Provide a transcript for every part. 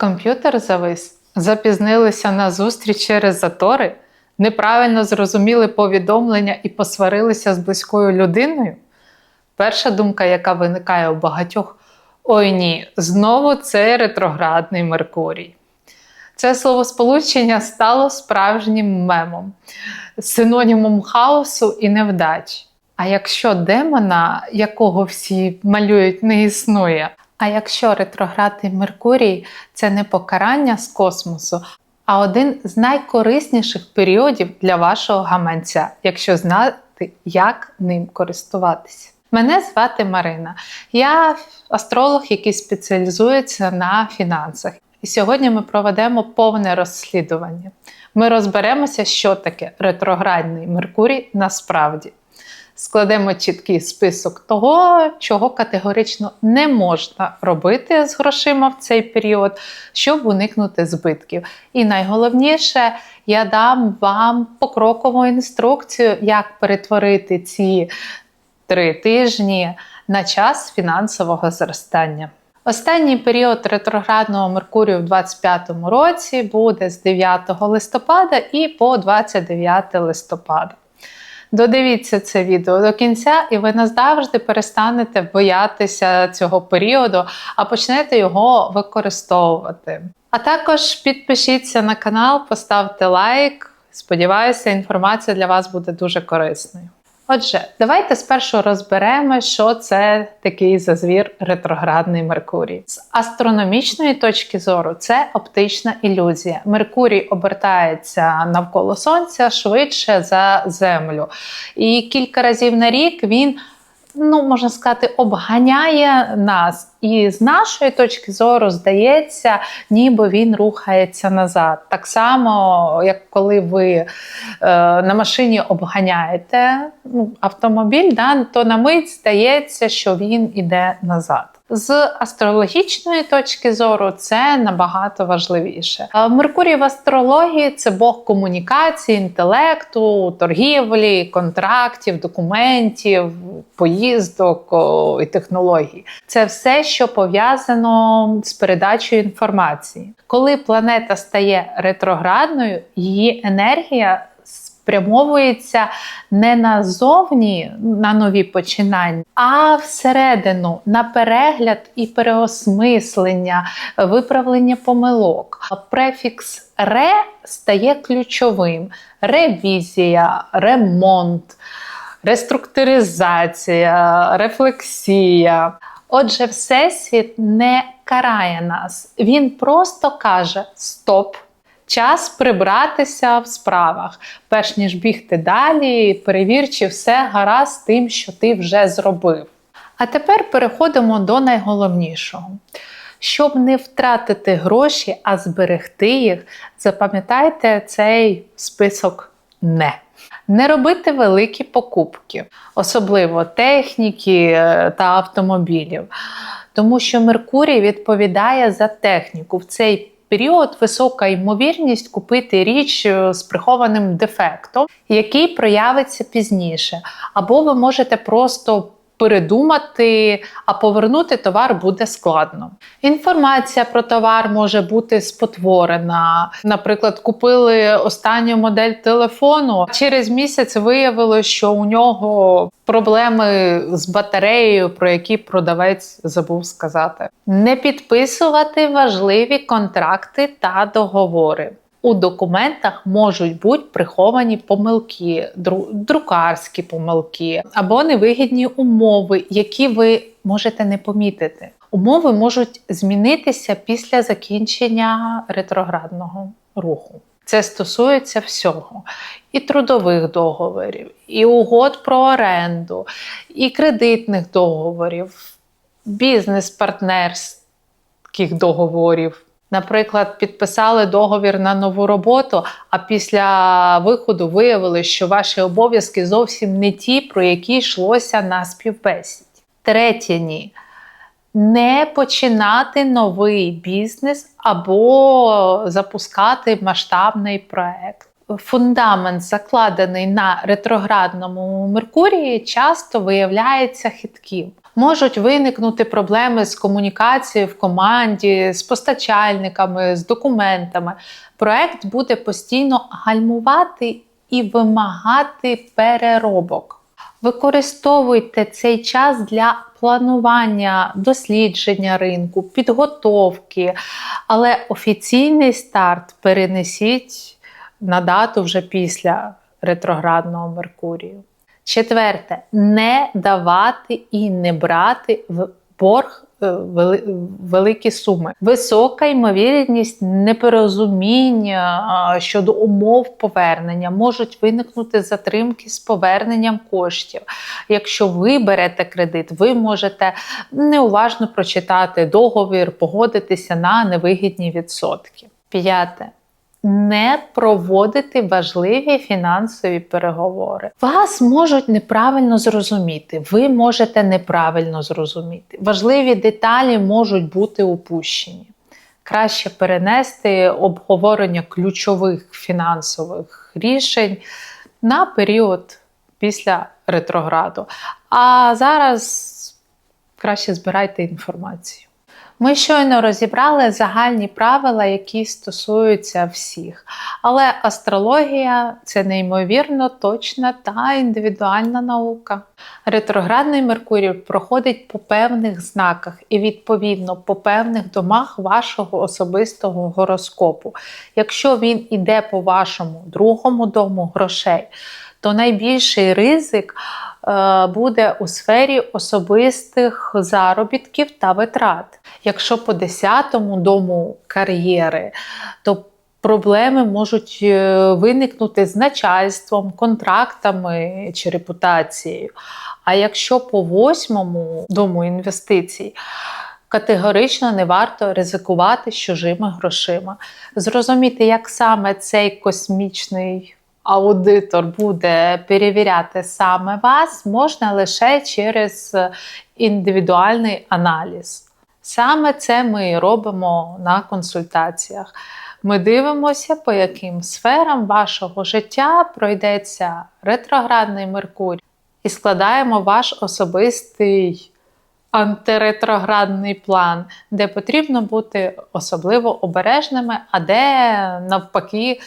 Комп'ютер завис, запізнилися на зустріч через затори, неправильно зрозуміли повідомлення і посварилися з близькою людиною. Перша думка, яка виникає у багатьох: ой ні, знову це ретроградний Меркурій. Це словосполучення стало справжнім мемом, синонімом хаосу і невдач. А якщо демона, якого всі малюють, не існує, а якщо ретроградний Меркурій це не покарання з космосу, а один з найкорисніших періодів для вашого гаманця, якщо знати, як ним користуватися. Мене звати Марина. Я астролог, який спеціалізується на фінансах. І сьогодні ми проведемо повне розслідування. Ми розберемося, що таке ретроградний Меркурій насправді. Складемо чіткий список того, чого категорично не можна робити з грошима в цей період, щоб уникнути збитків. І найголовніше, я дам вам покрокову інструкцію, як перетворити ці три тижні на час фінансового зростання. Останній період ретроградного Меркурію в 2025 році буде з 9 листопада і по 29 листопада. Додивіться це відео до кінця, і ви назавжди перестанете боятися цього періоду, а почнете його використовувати. А також підпишіться на канал, поставте лайк. Сподіваюся, інформація для вас буде дуже корисною. Отже, давайте спершу розберемо, що це такий за звір ретроградний Меркурій. З астрономічної точки зору це оптична ілюзія. Меркурій обертається навколо Сонця швидше за Землю. І кілька разів на рік він. Ну, можна сказати, обганяє нас, і з нашої точки зору здається, ніби він рухається назад. Так само, як коли ви е, на машині обганяєте ну, автомобіль, да, то на мить здається, що він іде назад. З астрологічної точки зору це набагато важливіше. Меркурій в астрології це Бог комунікації, інтелекту, торгівлі, контрактів, документів, поїздок і технологій. Це все, що пов'язано з передачею інформації. Коли планета стає ретроградною, її енергія спрямовується не назовні на нові починання, а всередину на перегляд і переосмислення, виправлення помилок. Префікс ре стає ключовим: ревізія, ремонт, реструктуризація, рефлексія. Отже, Всесвіт не карає нас, він просто каже: Стоп! Час прибратися в справах, перш ніж бігти далі, перевір, чи все гаразд тим, що ти вже зробив. А тепер переходимо до найголовнішого. Щоб не втратити гроші, а зберегти їх, запам'ятайте цей список не. Не робити великі покупки, особливо техніки та автомобілів, тому що Меркурій відповідає за техніку в цей період висока ймовірність купити річ з прихованим дефектом, який проявиться пізніше. Або ви можете просто передумати, а повернути товар буде складно. Інформація про товар може бути спотворена. Наприклад, купили останню модель телефону. Через місяць виявилося, що у нього проблеми з батареєю, про які продавець забув сказати. Не підписувати важливі контракти та договори. У документах можуть бути приховані помилки, друкарські помилки або невигідні умови, які ви можете не помітити. Умови можуть змінитися після закінчення ретроградного руху. Це стосується всього: і трудових договорів, і угод про оренду, і кредитних договорів, бізнес-партнерських договорів. Наприклад, підписали договір на нову роботу, а після виходу виявили, що ваші обов'язки зовсім не ті, про які йшлося на співбесіді. Третє ні. Не починати новий бізнес або запускати масштабний проект. Фундамент, закладений на ретроградному Меркурії, часто виявляється хитким. Можуть виникнути проблеми з комунікацією в команді, з постачальниками, з документами. Проект буде постійно гальмувати і вимагати переробок. Використовуйте цей час для планування, дослідження ринку, підготовки, але офіційний старт перенесіть на дату вже після ретроградного Меркурію. Четверте, не давати і не брати в борг е, великі суми. Висока ймовірність непорозуміння щодо умов повернення можуть виникнути затримки з поверненням коштів. Якщо ви берете кредит, ви можете неуважно прочитати договір, погодитися на невигідні відсотки. П'яте не проводити важливі фінансові переговори. Вас можуть неправильно зрозуміти, ви можете неправильно зрозуміти. Важливі деталі можуть бути упущені. Краще перенести обговорення ключових фінансових рішень на період після ретрограду. А зараз краще збирайте інформацію. Ми щойно розібрали загальні правила, які стосуються всіх. Але астрологія це неймовірно точна та індивідуальна наука. Ретроградний Меркурій проходить по певних знаках і, відповідно, по певних домах вашого особистого гороскопу. Якщо він іде по вашому другому дому грошей, то найбільший ризик буде у сфері особистих заробітків та витрат. Якщо по 10-му дому кар'єри, то проблеми можуть е, виникнути з начальством, контрактами чи репутацією. А якщо по 8-му дому інвестицій, Категорично не варто ризикувати з чужими грошима. Зрозуміти, як саме цей космічний аудитор буде перевіряти саме вас, можна лише через індивідуальний аналіз. Саме це ми робимо на консультаціях. Ми дивимося, по яким сферам вашого життя пройдеться ретроградний Меркурій, і складаємо ваш особистий антиретроградний план, де потрібно бути особливо обережними, а де навпаки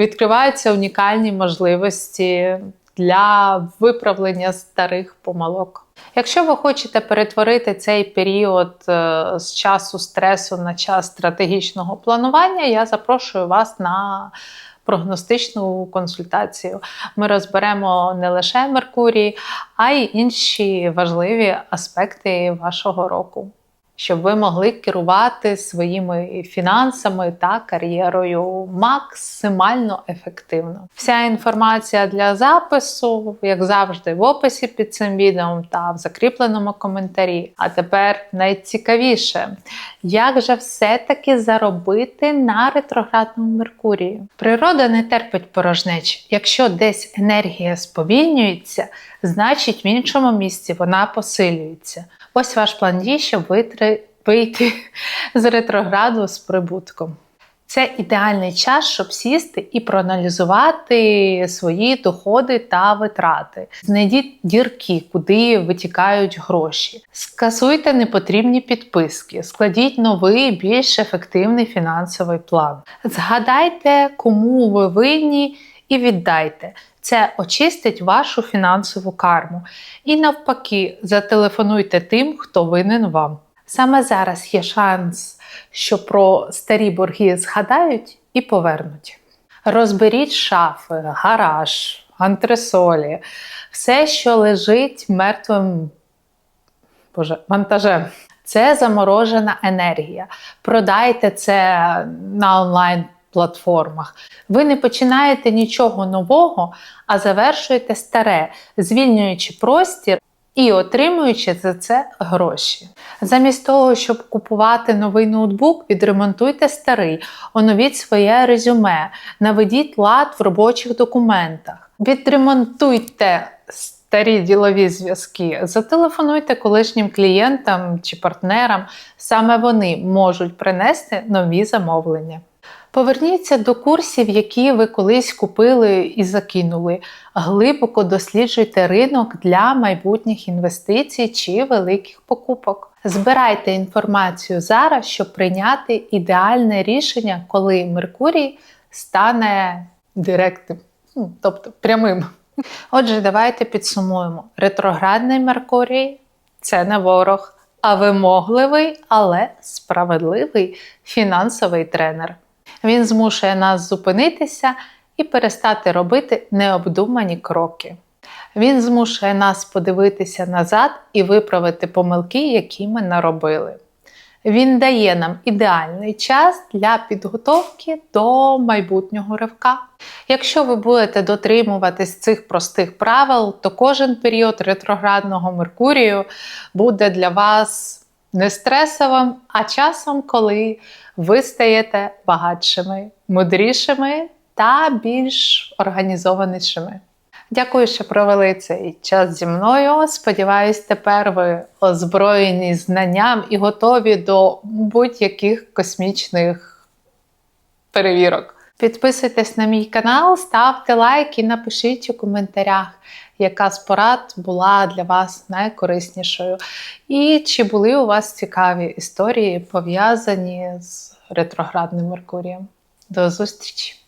відкриваються унікальні можливості для виправлення старих помилок. Якщо ви хочете перетворити цей період е, з часу стресу на час стратегічного планування, я запрошую вас на прогностичну консультацію. Ми розберемо не лише Меркурій, а й інші важливі аспекти вашого року. Щоб ви могли керувати своїми фінансами та кар'єрою максимально ефективно. Вся інформація для запису, як завжди, в описі під цим відео та в закріпленому коментарі. А тепер найцікавіше, як же все-таки заробити на ретроградному Меркурії? Природа не терпить порожнеч. Якщо десь енергія сповільнюється, значить в іншому місці вона посилюється. Ось ваш план дій, щоб витри- вийти з ретрограду з прибутком. Це ідеальний час, щоб сісти і проаналізувати свої доходи та витрати. Знайдіть дірки, куди витікають гроші. Скасуйте непотрібні підписки, складіть новий, більш ефективний фінансовий план. Згадайте, кому ви винні, і віддайте. Це очистить вашу фінансову карму. І навпаки, зателефонуйте тим, хто винен вам. Саме зараз є шанс, що про старі борги згадають і повернуть. Розберіть шафи, гараж, антресолі, все, що лежить мертвим боже, вантажем. Це заморожена енергія. Продайте це на онлайн платформах. Ви не починаєте нічого нового, а завершуєте старе, звільнюючи простір і отримуючи за це гроші. Замість того, щоб купувати новий ноутбук, відремонтуйте старий, оновіть своє резюме, наведіть лад в робочих документах, відремонтуйте старі ділові зв'язки, зателефонуйте колишнім клієнтам чи партнерам. Саме вони можуть принести нові замовлення. Поверніться до курсів, які ви колись купили і закинули. Глибоко досліджуйте ринок для майбутніх інвестицій чи великих покупок. Збирайте інформацію зараз, щоб прийняти ідеальне рішення, коли Меркурій стане директним, ну, тобто прямим. Отже, давайте підсумуємо: ретроградний Меркурій це не ворог, а вимогливий, але справедливий фінансовий тренер. Він змушує нас зупинитися і перестати робити необдумані кроки. Він змушує нас подивитися назад і виправити помилки, які ми наробили. Він дає нам ідеальний час для підготовки до майбутнього ривка. Якщо ви будете дотримуватись цих простих правил, то кожен період ретроградного Меркурію буде для вас не стресовим, а часом, коли ви стаєте багатшими, мудрішими та більш організованішими. Дякую, що провели цей час зі мною. Сподіваюсь, тепер ви озброєні знанням і готові до будь-яких космічних перевірок. Підписуйтесь на мій канал, ставте лайк і напишіть у коментарях, яка з порад була для вас найкориснішою. І чи були у вас цікаві історії пов'язані з ретроградним Меркурієм. До зустрічі!